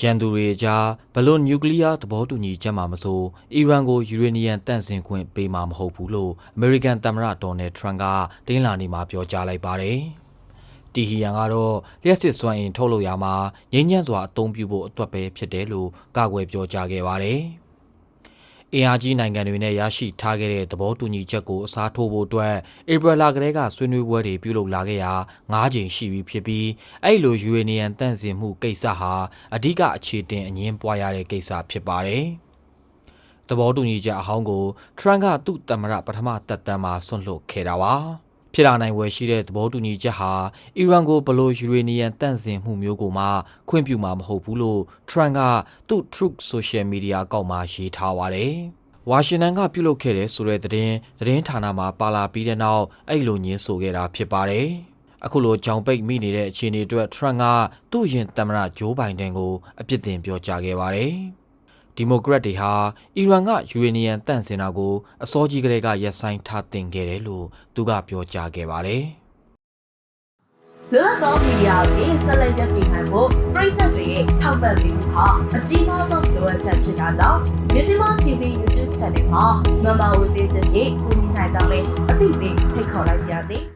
ရန်သူတွေကြားဘလို့နျူကလ িয়ার သဘောတူညီချက်မှမဆိုအီရန်ကိုယူရေနီယံတန့်စင်ခွင့်ပေးမှာမဟုတ်ဘူးလို့အမေရိကန်သမ္မတဒေါ်နယ်ထရန့်ကတင်းလာနေမှာပြောကြားလိုက်ပါတယ်။တီဟီယန်ကတော့လျှက်စစ်စွမ်းအင်ထုတ်လုပ်ရမှာငြိမ်းချမ်းစွာအသုံးပြုဖို့အတွက်ပဲဖြစ်တယ်လို့ကာကွယ်ပြောကြားခဲ့ပါတယ်။ အင်အားကြီးနိုင်ငံတွေနဲ့ရရှိထားခဲ့တဲ့သဘောတူညီချက်ကိုအစားထိုးဖို့အတွက်ဧပြီလကတည်းကဆွေးနွေးပွဲတွေပြုလုပ်လာခဲ့ရာ၅ချိန်ရှိပြီဖြစ်ပြီးအဲ့လိုယူရေနီယံတန့်စင်မှုကိစ္စဟာအဓိကအခြေတင်အငင်းပွားရတဲ့ကိစ္စဖြစ်ပါတယ်။သဘောတူညီချက်အဟောင်းကိုထရန့်ကသူ့သမ္မတပထမတက်တမ်းမှာဆွန့်လွတ်ခဲ့တာပါ။ ဖြစ်လာနိုင်ဝယ်ရှိတဲ့သဘောတူညီချက်ဟာအီရန်ကိုဘလို့ယူရေနီယံတန့်စင်မှုမျိုးကိုမှခွင့်ပြုမှာမဟုတ်ဘူးလို့ထရန့်ကသူ့ Truth Social Media အကောင့်မှာရေးထားပါတယ်။ဝါရှင်တန်ကပြုလုပ်ခဲ့တဲ့ဆိုတဲ့သတင်းသတင်းဌာနမှာပါလာပြီးတဲ့နောက်အဲ့လိုညင်းဆိုခဲ့တာဖြစ်ပါတယ်။အခုလိုကြောင်ပိတ်မိနေတဲ့အခြေအနေအတွက်ထရန့်ကသူ့ရင်သမ္မတဂျိုးဘိုင်ဒန်ကိုအပြစ်တင်ပြောကြားခဲ့ပါတယ်။ ဒီမိုကရက်တွေဟာအီရန်ကယူရေနီယံတန့်စင်တာကိုအစောကြီးကတည်းကရပ်ဆိုင်းထားတင်ခဲ့တယ်လို့သူကပြောကြားခဲ့ပါတယ်။လွတ်လပ်သောမီဒီယာတွေဆက်လက်ရပ်တည်နိုင်ဖို့ပြည်သက်တွေရဲ့ထောက်ပံ့ပေးမှုဟာအကြီးမားဆုံးလိုအပ်ချက်ဖြစ်တာကြောင့်မြစီမ TV YouTube Channel မှာမမဝေပေးခြင်းဖြင့်ကူညီနိုင်ကြောင်းလည်းအသိပေးဖိတ်ခေါ်လိုက်ပါရစေ။